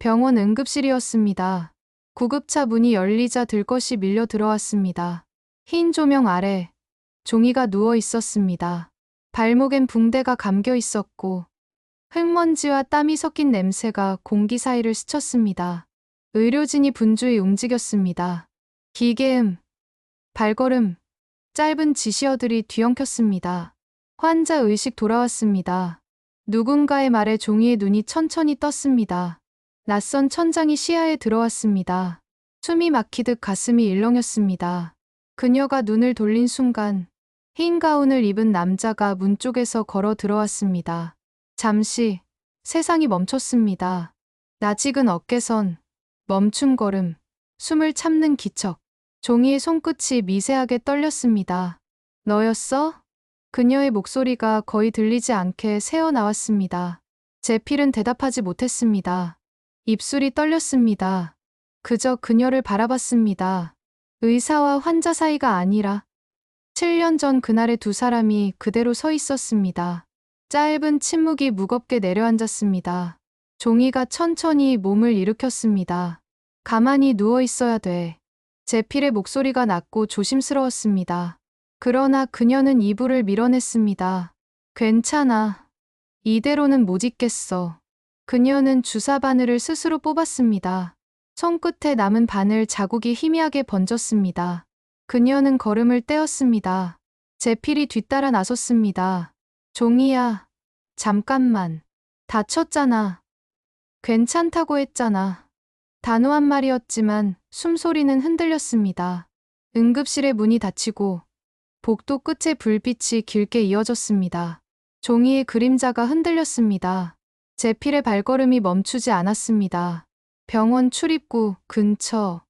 병원 응급실이었습니다. 구급차 문이 열리자 들것이 밀려 들어왔습니다. 흰 조명 아래 종이가 누워 있었습니다. 발목엔 붕대가 감겨 있었고 흙먼지와 땀이 섞인 냄새가 공기 사이를 스쳤습니다. 의료진이 분주히 움직였습니다. 기계음, 발걸음, 짧은 지시어들이 뒤엉켰습니다. 환자 의식 돌아왔습니다. 누군가의 말에 종이의 눈이 천천히 떴습니다. 낯선 천장이 시야에 들어왔습니다. 숨이 막히듯 가슴이 일렁였습니다. 그녀가 눈을 돌린 순간 흰 가운을 입은 남자가 문 쪽에서 걸어 들어왔습니다. 잠시 세상이 멈췄습니다. 낯익은 어깨선, 멈춘 걸음, 숨을 참는 기척. 종이의 손끝이 미세하게 떨렸습니다. 너였어? 그녀의 목소리가 거의 들리지 않게 새어 나왔습니다. 제필은 대답하지 못했습니다. 입술이 떨렸습니다. 그저 그녀를 바라봤습니다. 의사와 환자 사이가 아니라 7년 전 그날의 두 사람이 그대로 서 있었습니다. 짧은 침묵이 무겁게 내려앉았습니다. 종이가 천천히 몸을 일으켰습니다. 가만히 누워 있어야 돼. 제필의 목소리가 낮고 조심스러웠습니다. 그러나 그녀는 이불을 밀어냈습니다. 괜찮아. 이대로는 못 있겠어. 그녀는 주사 바늘을 스스로 뽑았습니다. 손끝에 남은 바늘 자국이 희미하게 번졌습니다. 그녀는 걸음을 떼었습니다. 제필이 뒤따라 나섰습니다. 종이야. 잠깐만. 다쳤잖아. 괜찮다고 했잖아. 단호한 말이었지만 숨소리는 흔들렸습니다. 응급실의 문이 닫히고 복도 끝에 불빛이 길게 이어졌습니다. 종이의 그림자가 흔들렸습니다. 제필의 발걸음이 멈추지 않았습니다. 병원 출입구 근처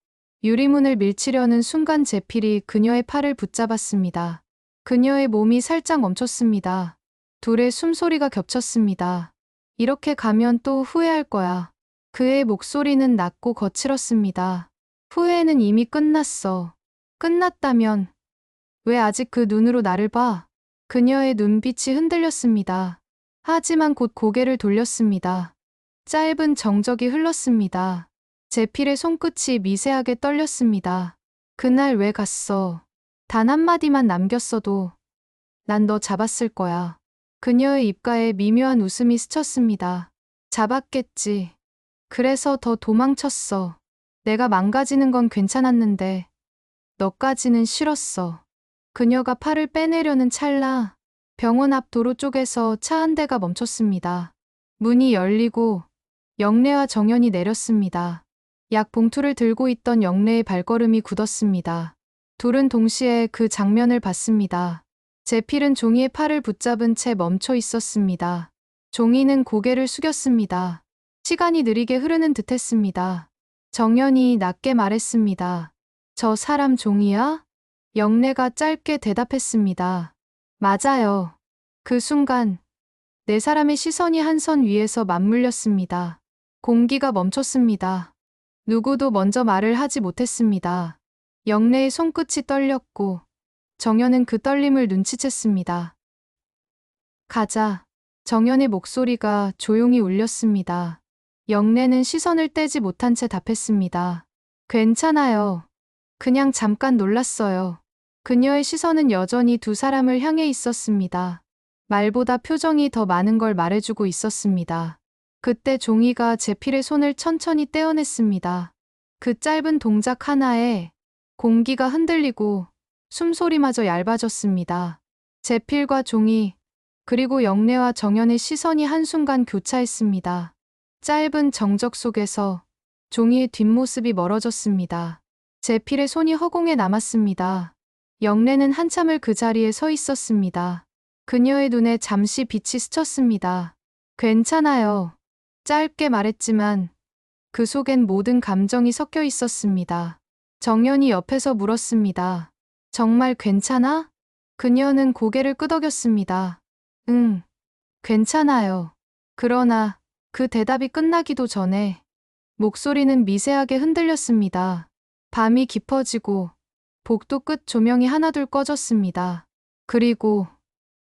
유리문을 밀치려는 순간 제필이 그녀의 팔을 붙잡았습니다. 그녀의 몸이 살짝 멈췄습니다. 둘의 숨소리가 겹쳤습니다. 이렇게 가면 또 후회할 거야. 그의 목소리는 낮고 거칠었습니다. 후회는 이미 끝났어. 끝났다면 왜 아직 그 눈으로 나를 봐? 그녀의 눈빛이 흔들렸습니다. 하지만 곧 고개를 돌렸습니다. 짧은 정적이 흘렀습니다. 제필의 손끝이 미세하게 떨렸습니다. 그날 왜 갔어? 단 한마디만 남겼어도 난 너 잡았을 거야. 그녀의 입가에 미묘한 웃음이 스쳤습니다. 잡았겠지. 그래서 더 도망쳤어. 내가 망가지는 건 괜찮았는데 너까지는 싫었어. 그녀가 팔을 빼내려는 찰나 병원 앞 도로 쪽에서 차 한 대가 멈췄습니다. 문이 열리고 영래와 정연이 내렸습니다. 약 봉투를 들고 있던 영래의 발걸음이 굳었습니다. 둘은 동시에 그 장면을 봤습니다. 제필은 종이의 팔을 붙잡은 채 멈춰 있었습니다. 종이는 고개를 숙였습니다. 시간이 느리게 흐르는 듯 했습니다. 정연이 낮게 말했습니다. 저 사람 종이야? 영래가 짧게 대답했습니다. 맞아요. 그 순간 네 사람의 시선이 한 선 위에서 맞물렸습니다. 공기가 멈췄습니다. 누구도 먼저 말을 하지 못했습니다. 영래의 손끝이 떨렸고 정연은 그 떨림을 눈치챘습니다. 가자. 정연의 목소리가 조용히 울렸습니다. 영래는 시선을 떼지 못한 채 답했습니다. 괜찮아요. 그냥 잠깐 놀랐어요. 그녀의 시선은 여전히 두 사람을 향해 있었습니다. 말보다 표정이 더 많은 걸 말해주고 있었습니다. 그때 종이가 제 필의 손을 천천히 떼어냈습니다. 그 짧은 동작 하나에 공기가 흔들리고 숨소리마저 얇아졌습니다. 제 필과 종이, 그리고 영래와 정연의 시선이 한순간 교차했습니다. 짧은 정적 속에서 종이의 뒷모습이 멀어졌습니다. 제 필의 손이 허공에 남았습니다. 영래는 한참을 그 자리에 서 있었습니다. 그녀의 눈에 잠시 빛이 스쳤습니다. 괜찮아요. 짧게 말했지만 그 속엔 모든 감정이 섞여 있었습니다. 정연이 옆에서 물었습니다. 정말 괜찮아? 그녀는 고개를 끄덕였습니다. 응, 괜찮아요. 그러나 그 대답이 끝나기도 전에 목소리는 미세하게 흔들렸습니다. 밤이 깊어지고 복도 끝 조명이 하나둘 꺼졌습니다. 그리고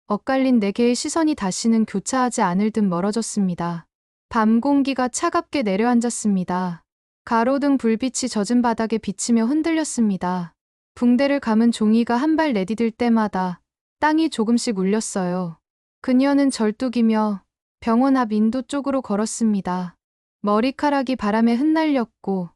엇갈린 네 개의 시선이 다시는 교차하지 않을 듯 멀어졌습니다. 밤 공기가 차갑게 내려앉았습니다. 가로등 불빛이 젖은 바닥에 비치며 흔들렸습니다. 붕대를 감은 종이가 한 발 내디딜 때마다 땅이 조금씩 울렸어요. 그녀는 절뚝이며 병원 앞 인도 쪽으로 걸었습니다. 머리카락이 바람에 흩날렸고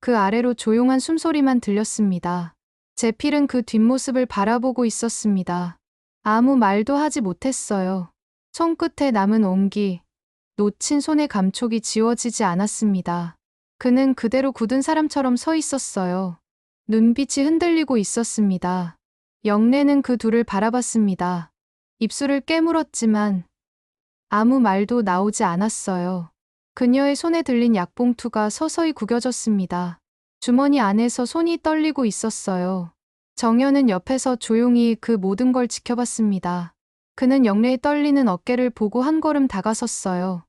그 아래로 조용한 숨소리만 들렸습니다. 제필은 그 뒷모습을 바라보고 있었습니다. 아무 말도 하지 못했어요. 손끝에 남은 온기, 놓친 손의 감촉이 지워지지 않았습니다. 그는 그대로 굳은 사람처럼 서 있었어요. 눈빛이 흔들리고 있었습니다. 영래는 그 둘을 바라봤습니다. 입술을 깨물었지만 아무 말도 나오지 않았어요. 그녀의 손에 들린 약봉투가 서서히 구겨졌습니다. 주머니 안에서 손이 떨리고 있었어요. 정연은 옆에서 조용히 그 모든 걸 지켜봤습니다. 그는 영래의 떨리는 어깨를 보고 한 걸음 다가섰어요.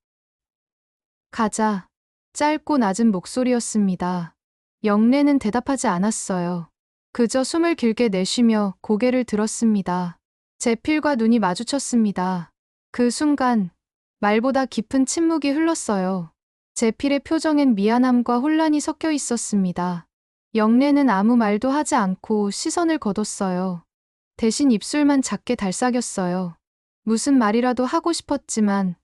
가자. 짧고 낮은 목소리였습니다. 영래는 대답하지 않았어요. 그저 숨을 길게 내쉬며 고개를 들었습니다. 제 필과 눈이 마주쳤습니다. 그 순간 말보다 깊은 침묵이 흘렀어요. 제필의 표정엔 미안함과 혼란이 섞여 있었습니다. 영래는 아무 말도 하지 않고 시선을 거뒀어요. 대신 입술만 작게 달싹였어요. 무슨 말이라도 하고 싶었지만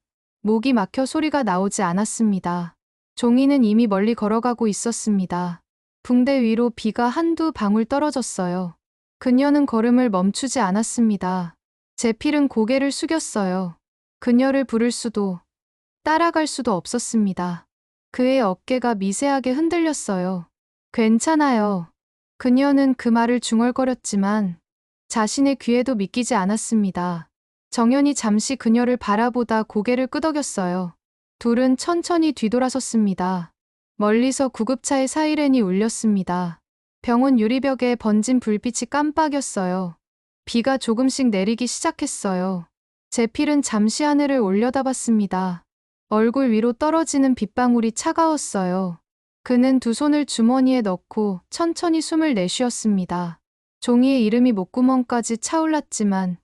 목이 막혀 소리가 나오지 않았습니다. 종이는 이미 멀리 걸어가고 있었습니다. 붕대 위로 비가 한두 방울 떨어졌어요. 그녀는 걸음을 멈추지 않았습니다. 제필은 고개를 숙였어요. 그녀를 부를 수도, 따라갈 수도 없었습니다. 그의 어깨가 미세하게 흔들렸어요. 괜찮아요. 그녀는 그 말을 중얼거렸지만 자신의 귀에도 믿기지 않았습니다. 정연이 잠시 그녀를 바라보다 고개를 끄덕였어요. 둘은 천천히 뒤돌아섰습니다. 멀리서 구급차의 사이렌이 울렸습니다. 병원 유리벽에 번진 불빛이 깜빡였어요. 비가 조금씩 내리기 시작했어요. 제필은 잠시 하늘을 올려다봤습니다. 얼굴 위로 떨어지는 빗방울이 차가웠어요. 그는 두 손을 주머니에 넣고 천천히 숨을 내쉬었습니다. 종이의 이름이 목구멍까지 차올랐지만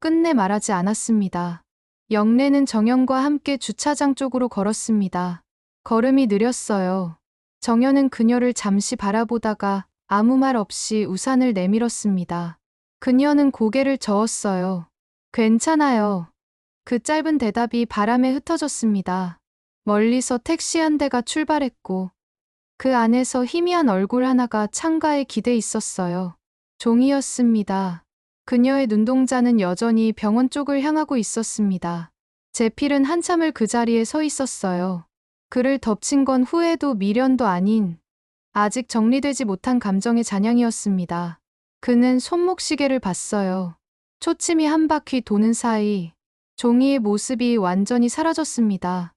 끝내 말하지 않았습니다. 영래는 정연과 함께 주차장 쪽으로 걸었습니다. 걸음이 느렸어요. 정연은 그녀를 잠시 바라보다가 아무 말 없이 우산을 내밀었습니다. 그녀는 고개를 저었어요. 괜찮아요. 그 짧은 대답이 바람에 흩어졌습니다. 멀리서 택시 한 대가 출발했고 그 안에서 희미한 얼굴 하나가 창가에 기대 있었어요. 종이였습니다. 그녀의 눈동자는 여전히 병원 쪽을 향하고 있었습니다. 제필은 한참을 그 자리에 서 있었어요. 그를 덮친 건 후회도 미련도 아닌 아직 정리되지 못한 감정의 잔향이었습니다. 그는 손목시계를 봤어요. 초침이 한 바퀴 도는 사이 종이의 모습이 완전히 사라졌습니다.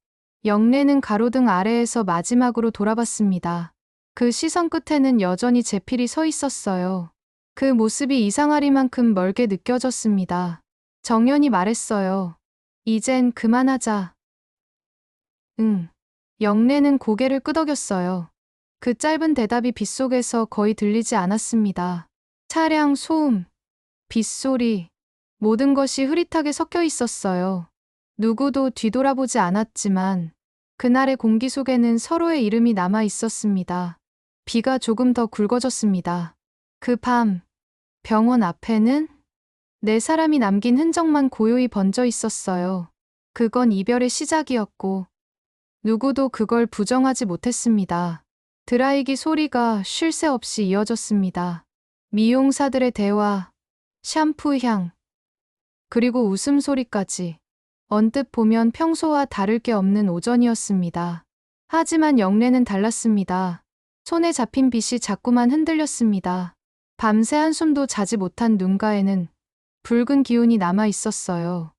영래는 가로등 아래에서 마지막으로 돌아봤습니다. 그 시선 끝에는 여전히 제필이 서 있었어요. 그 모습이 이상하리만큼 멀게 느껴졌습니다. 정연이 말했어요. 이젠 그만하자. 응. 영래는 고개를 끄덕였어요. 그 짧은 대답이 빗속에서 거의 들리지 않았습니다. 차량 소음, 빗소리, 모든 것이 흐릿하게 섞여 있었어요. 누구도 뒤돌아보지 않았지만 그날의 공기 속에는 서로의 이름이 남아 있었습니다. 비가 조금 더 굵어졌습니다. 그 밤, 병원 앞에는 네 사람이 남긴 흔적만 고요히 번져 있었어요. 그건 이별의 시작이었고, 누구도 그걸 부정하지 못했습니다. 드라이기 소리가 쉴 새 없이 이어졌습니다. 미용사들의 대화, 샴푸 향, 그리고 웃음소리까지. 언뜻 보면 평소와 다를 게 없는 오전이었습니다. 하지만 영래는 달랐습니다. 손에 잡힌 빛이 자꾸만 흔들렸습니다. 밤새 한숨도 자지 못한 눈가에는 붉은 기운이 남아 있었어요.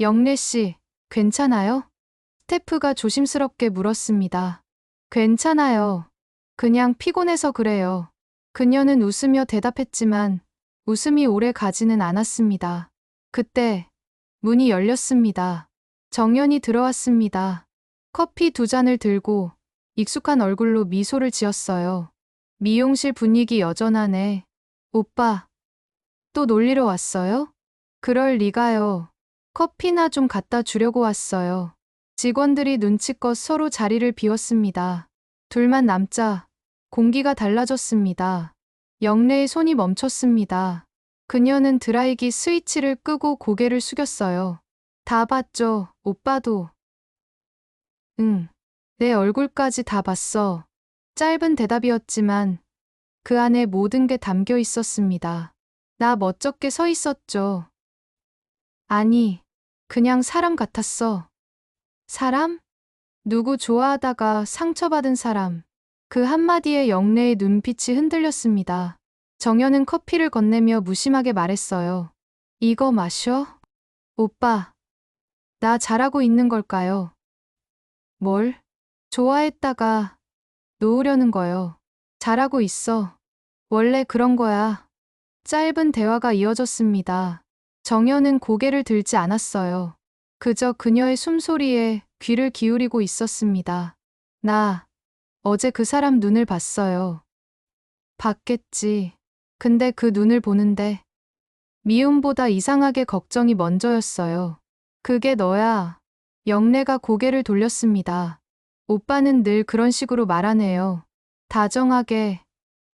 영래 씨, 괜찮아요? 스태프가 조심스럽게 물었습니다. 괜찮아요. 그냥 피곤해서 그래요. 그녀는 웃으며 대답했지만 웃음이 오래 가지는 않았습니다. 그때 문이 열렸습니다. 정연이 들어왔습니다. 커피 두 잔을 들고 익숙한 얼굴로 미소를 지었어요. 미용실 분위기 여전하네. 오빠, 또 놀리러 왔어요? 그럴 리가요. 커피나 좀 갖다 주려고 왔어요. 직원들이 눈치껏 서로 자리를 비웠습니다. 둘만 남자, 공기가 달라졌습니다. 영래의 손이 멈췄습니다. 그녀는 드라이기 스위치를 끄고 고개를 숙였어요. 다 봤죠, 오빠도. 응, 내 얼굴까지 다 봤어. 짧은 대답이었지만 그 안에 모든 게 담겨 있었습니다. 나 멋쩍게 서 있었죠. 아니, 그냥 사람 같았어. 사람? 누구 좋아하다가 상처받은 사람. 그 한마디에 영래의 눈빛이 흔들렸습니다. 정연은 커피를 건네며 무심하게 말했어요. 이거 마셔? 오빠, 나 잘하고 있는 걸까요? 뭘? 좋아했다가 놓으려는 거요. 잘하고 있어. 원래 그런 거야. 짧은 대화가 이어졌습니다. 정연은 고개를 들지 않았어요. 그저 그녀의 숨소리에 귀를 기울이고 있었습니다. 나 어제 그 사람 눈을 봤어요. 봤겠지. 근데 그 눈을 보는데 미움보다 이상하게 걱정이 먼저였어요. 그게 너야. 영래가 고개를 돌렸습니다. 오빠는 늘 그런 식으로 말하네요. 다정하게,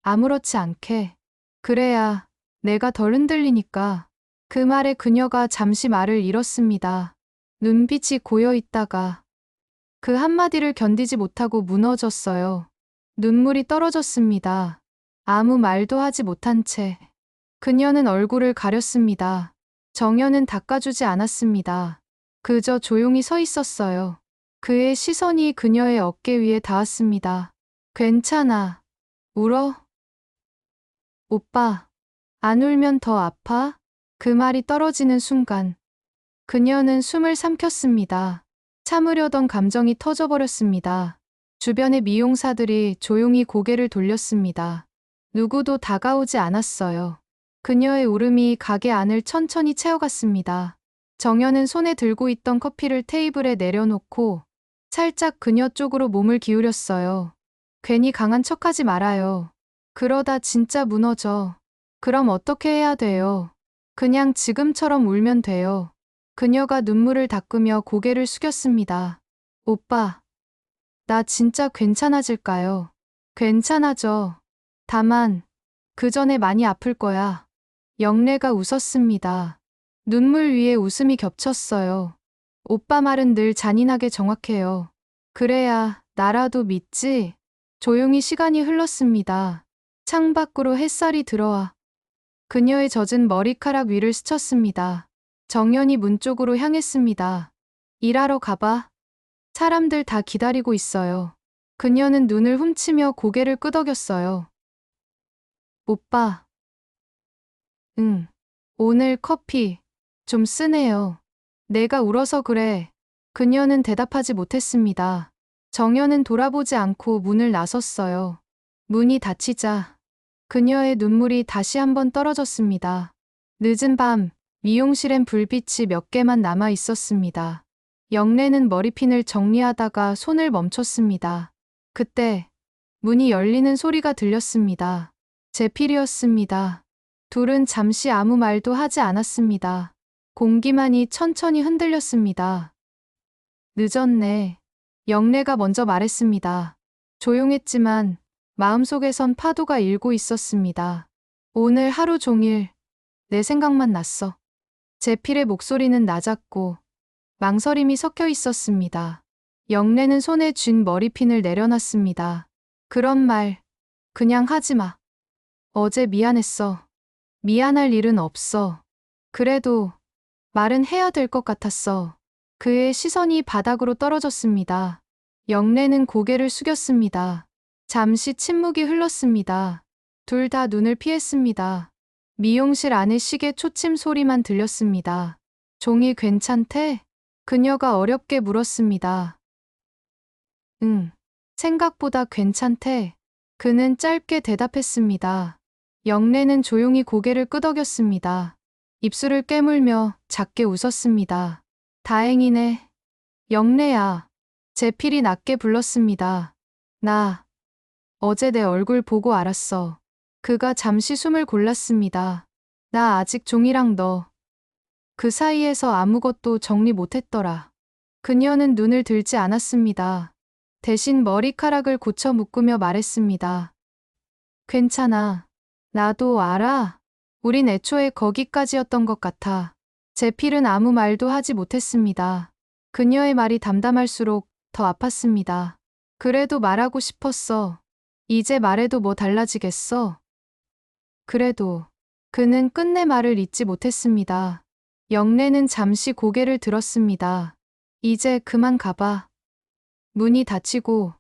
아무렇지 않게. 그래야 내가 덜 흔들리니까. 그 말에 그녀가 잠시 말을 잃었습니다. 눈빛이 고여 있다가 그 한마디를 견디지 못하고 무너졌어요. 눈물이 떨어졌습니다. 아무 말도 하지 못한 채 그녀는 얼굴을 가렸습니다. 정연은 닦아주지 않았습니다. 그저 조용히 서 있었어요. 그의 시선이 그녀의 어깨 위에 닿았습니다. 괜찮아. 울어? 오빠, 안 울면 더 아파? 그 말이 떨어지는 순간 그녀는 숨을 삼켰습니다. 참으려던 감정이 터져버렸습니다. 주변의 미용사들이 조용히 고개를 돌렸습니다. 누구도 다가오지 않았어요. 그녀의 울음이 가게 안을 천천히 채워갔습니다. 정연은 손에 들고 있던 커피를 테이블에 내려놓고 살짝 그녀 쪽으로 몸을 기울였어요. 괜히 강한 척하지 말아요. 그러다 진짜 무너져. 그럼 어떻게 해야 돼요? 그냥 지금처럼 울면 돼요. 그녀가 눈물을 닦으며 고개를 숙였습니다. 오빠, 나 진짜 괜찮아질까요? 괜찮아져. 다만, 그 전에 많이 아플 거야. 영래가 웃었습니다. 눈물 위에 웃음이 겹쳤어요. 오빠 말은 늘 잔인하게 정확해요. 그래야 나라도 믿지? 조용히 시간이 흘렀습니다. 창 밖으로 햇살이 들어와 그녀의 젖은 머리카락 위를 스쳤습니다. 정연이 문 쪽으로 향했습니다. 일하러 가봐. 사람들 다 기다리고 있어요. 그녀는 눈을 훔치며 고개를 끄덕였어요. 오빠. 응. 오늘 커피 좀 쓰네요. 내가 울어서 그래. 그녀는 대답하지 못했습니다. 정연은 돌아보지 않고 문을 나섰어요. 문이 닫히자 그녀의 눈물이 다시 한번 떨어졌습니다. 늦은 밤 미용실엔 불빛이 몇 개만 남아 있었습니다. 영래는 머리핀을 정리하다가 손을 멈췄습니다. 그때 문이 열리는 소리가 들렸습니다. 제필이었습니다. 둘은 잠시 아무 말도 하지 않았습니다. 공기만이 천천히 흔들렸습니다. 늦었네. 영래가 먼저 말했습니다. 조용했지만 마음속에선 파도가 일고 있었습니다. 오늘 하루 종일 내 생각만 났어. 제필의 목소리는 낮았고 망설임이 섞여 있었습니다. 영래는 손에 쥔 머리핀을 내려놨습니다. 그런 말 그냥 하지 마. 어제 미안했어. 미안할 일은 없어. 그래도 말은 해야 될 것 같았어. 그의 시선이 바닥으로 떨어졌습니다. 영래는 고개를 숙였습니다. 잠시 침묵이 흘렀습니다. 둘 다 눈을 피했습니다. 미용실 안의 시계 초침 소리만 들렸습니다. 종이 괜찮대? 그녀가 어렵게 물었습니다. 응, 생각보다 괜찮대. 그는 짧게 대답했습니다. 영래는 조용히 고개를 끄덕였습니다. 입술을 깨물며 작게 웃었습니다. 다행이네. 영래야. 제필이 낮게 불렀습니다. 나 어제 내 얼굴 보고 알았어. 그가 잠시 숨을 골랐습니다. 나 아직 종이랑 너. 그 사이에서 아무것도 정리 못했더라. 그녀는 눈을 들지 않았습니다. 대신 머리카락을 고쳐 묶으며 말했습니다. 괜찮아. 나도 알아. 우린 애초에 거기까지였던 것 같아. 제필은 아무 말도 하지 못했습니다. 그녀의 말이 담담할수록 더 아팠습니다. 그래도 말하고 싶었어. 이제 말해도 뭐 달라지겠어? 그래도 그는 끝내 말을 잇지 못했습니다. 영래는 잠시 고개를 들었습니다. 이제 그만 가봐. 문이 닫히고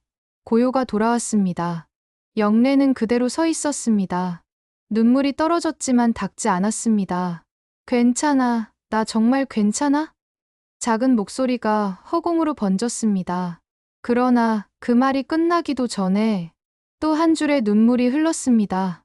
고요가 돌아왔습니다. 영래는 그대로 서 있었습니다. 눈물이 떨어졌지만 닿지 않았습니다. 괜찮아. 나 정말 괜찮아? 작은 목소리가 허공으로 번졌습니다. 그러나 그 말이 끝나기도 전에 또 한 줄의 눈물이 흘렀습니다.